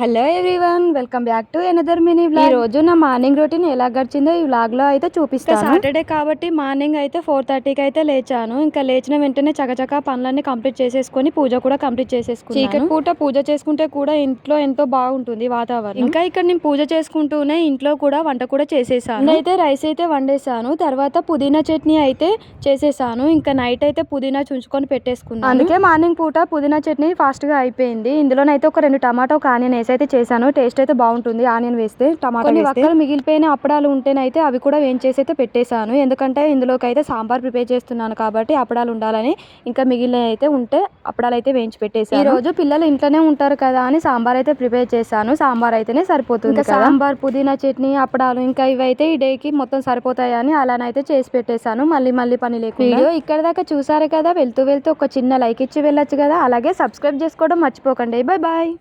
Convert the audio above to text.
Hello everyone welcome back to another mini blog ఈ రోజు నా మార్నింగ్ రొటీన్ ఎలా గడిచిందో ఈ వ్లాగ్లో అయితే చూపిస్తాను. సాటర్డే కాబట్టి మార్నింగ్ అయితే ఫోర్ థర్టీకి అయితే లేచాను. ఇంకా లేచిన వెంటనే చకచక పనులన్నీ కంప్లీట్ చేసేసుకొని పూజ కూడా కంప్లీట్ చేసేసుకున్నాను. చీకటి పూట పూజ చేసుకుంటే కూడా ఇంట్లో ఎంతో బాగుంటుంది వాతావరణం. ఇంకా ఇక్కడ నేను పూజ చేసుకుంటూనే ఇంట్లో కూడా వంట కూడా చేసేసాను. అయితే రైస్ అయితే వండేసాను. తర్వాత పుదీనా చట్నీ అయితే చేసేసాను. ఇంకా నైట్ అయితే పుదీనా చుంచుకొని పెట్టేసుకున్నాను. అందుకే మార్నింగ్ పూట పుదీనా చట్నీ ఫాస్ట్గా అయిపోయింది. ఇందులోనైతే ఒక రెండు టమాటో ఒక వేసి అయితే చేశాను. టేస్ట్ అయితే బాగుంటుంది. ఆనియన్ వేస్తే టమాటో కొన్ని వక్కలు మిగిలిపోయిన అప్పడాలు ఉంటేనైతే అవి కూడా వేయించేసి అయితే పెట్టేశాను. ఎందుకంటే ఇందులోకి అయితే సాంబార్ ప్రిపేర్ చేస్తున్నాను కాబట్టి అప్పడాలు ఉండాలని ఇంకా మిగిలిన అయితే ఉంటే అప్పడాలు అయితే వేయించి పెట్టేశాను. ఈ రోజు పిల్లలు ఇంట్లోనే ఉంటారు కదా అని సాంబార్ అయితే ప్రిపేర్ చేశాను. సాంబార్ అయితేనే సరిపోతుంది సాంబార్ పుదీనా చట్నీ అప్పడాలు ఇంకా ఇవైతే ఈ డేకి మొత్తం సరిపోతాయని అలానైతే చేసి పెట్టేశాను. మళ్ళీ మళ్ళీ పని లేకుండా. వీడియో ఇక్కడ దాకా చూసారు కదా? వెళ్తూ వెళ్తూ ఒక చిన్న లైక్ ఇచ్చి వెళ్ళొచ్చు కదా? అలాగే సబ్స్క్రైబ్ చేసుకోవడం మర్చిపోకండి. Bye bye.